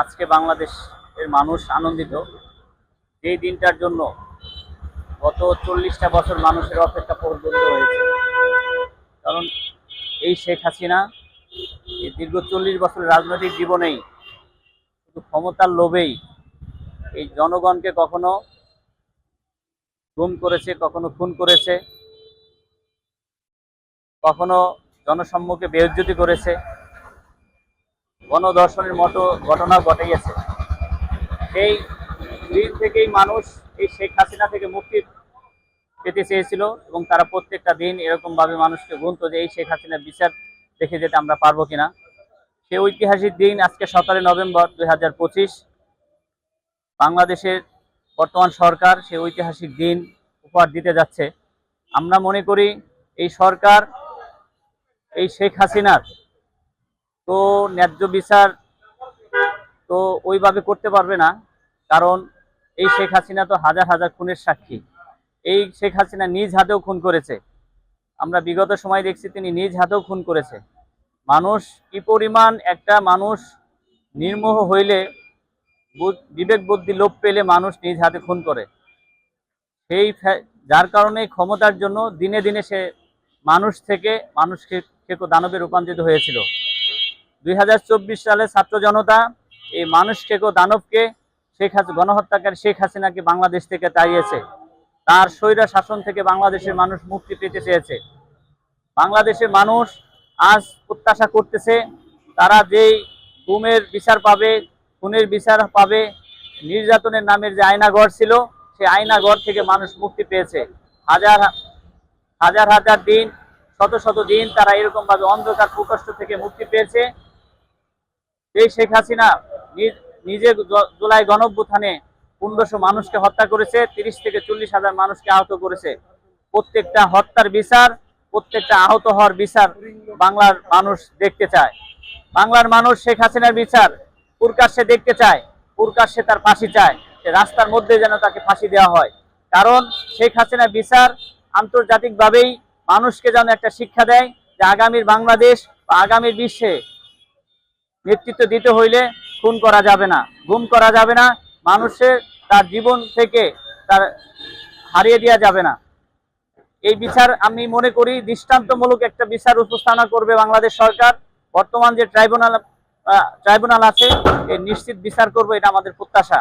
আজকে বাংলাদেশের মানুষ আনন্দিত। এই দিনটার জন্য গত চল্লিশটা বছর মানুষের অপেক্ষা প্রবৃদ্ধ হয়েছে। কারণ এই শেখ হাসিনা এই দীর্ঘ চল্লিশ বছর রাজনৈতিক জীবনেই শুধু ক্ষমতার লোভেই এই জনগণকে কখনো গুম করেছে, কখনো খুন করেছে, কখনো জনসম্মুখে বেউজ্জতি করেছে। গণদর্শনের মতো ঘটনা ঘটাইয়াছে। সেই দিন থেকেই মানুষ এই শেখ হাসিনা থেকে মুক্তি পেতে চেয়েছিল এবং তারা প্রত্যেকটা দিন এরকমভাবে মানুষকে গুনতো যে এই শেখ হাসিনার বিচার দেখে যেতে আমরা পারব কিনা। সেই ঐতিহাসিক দিন আজকে সতেরো নভেম্বর দু হাজার পঁচিশ। বাংলাদেশের বর্তমান সরকার সেই ঐতিহাসিক দিন উপহার দিতে যাচ্ছে। আমরা মনে করি এই সরকার এই শেখ হাসিনার তো ন্যায্য বিচার তো ওইভাবে করতে পারবে না, কারণ এই শেখ হাসিনা তো হাজার হাজার খুনের সাক্ষী। এই শেখ হাসিনা নিজ হাতেও খুন করেছে। আমরা বিগত সময় দেখছি তিনি নিজ হাতেও খুন করেছে। মানুষ কি পরিমাণ একটা মানুষ নির্মোহ হইলে বিবেক বুদ্ধি লোপ পেলে মানুষ নিজ হাতে খুন করে। সেই যার কারণে ক্ষমতার জন্য দিনে দিনে সে মানুষ থেকে মানুষকে দানবে রূপান্তরিত হয়েছিল। দুই হাজার চব্বিশ সালে ছাত্র জনতা এই মানুষ থেকে দানবকে শেখ হাসিনা গণহত্যাকারী শেখ হাসিনাকে বাংলাদেশ থেকে তাড়িয়েছে। তার স্বৈরা শাসন থেকে বাংলাদেশের মানুষ মুক্তি পেতে চেয়েছে। বাংলাদেশের মানুষ আজ প্রত্যাশা করতেছে, তারা যেই গুমের বিচার পাবে, খুনের বিচার পাবে, নির্যাতনের নামের যে আয়নাঘর ছিল, সেই আয়নাঘর থেকে মানুষ মুক্তি পেয়েছে। হাজার হাজার হাজার দিন, শত শত দিন তারা এরকমভাবে অন্ধকার প্রকষ্ট থেকে মুক্তি পেয়েছে। এই শেখ হাসিনা নিজে জুলাই গণভ্যুত্থানে পনেরোশো মানুষকে হত্যা করেছে, তিরিশ থেকে চল্লিশ হাজার মানুষকে আহত করেছে। প্রত্যেকটা হত্যার বিচার, প্রত্যেকটা আহত হওয়ার বিচার বাংলার মানুষ দেখতে চায়। বাংলার মানুষ শেখ হাসিনার বিচার প্রকাশ্যে দেখতে চায়, প্রকাশ্যে তার ফাঁসি চায় রাস্তার মধ্যে যেন তাকে ফাঁসি দেওয়া হয়। কারণ শেখ হাসিনার বিচার আন্তর্জাতিকভাবেই মানুষকে যেন একটা শিক্ষা দেয় যে আগামীর বাংলাদেশ বা আগামীর বিশ্বে নেতৃত্ব দিতে হইলে খুন করা যাবে না, গুম করা যাবে না, মানুষের তার জীবন থেকে তার হারিয়ে দেওয়া যাবে না। এই বিচার আমি মনে করি দৃষ্টান্তমূলক একটা বিচার উপস্থাপনা করবে বাংলাদেশ সরকার। বর্তমান যে ট্রাইব্যুনাল ট্রাইব্যুনাল আছে এ নিশ্চিত বিচার করবে, এটা আমাদের প্রত্যাশা।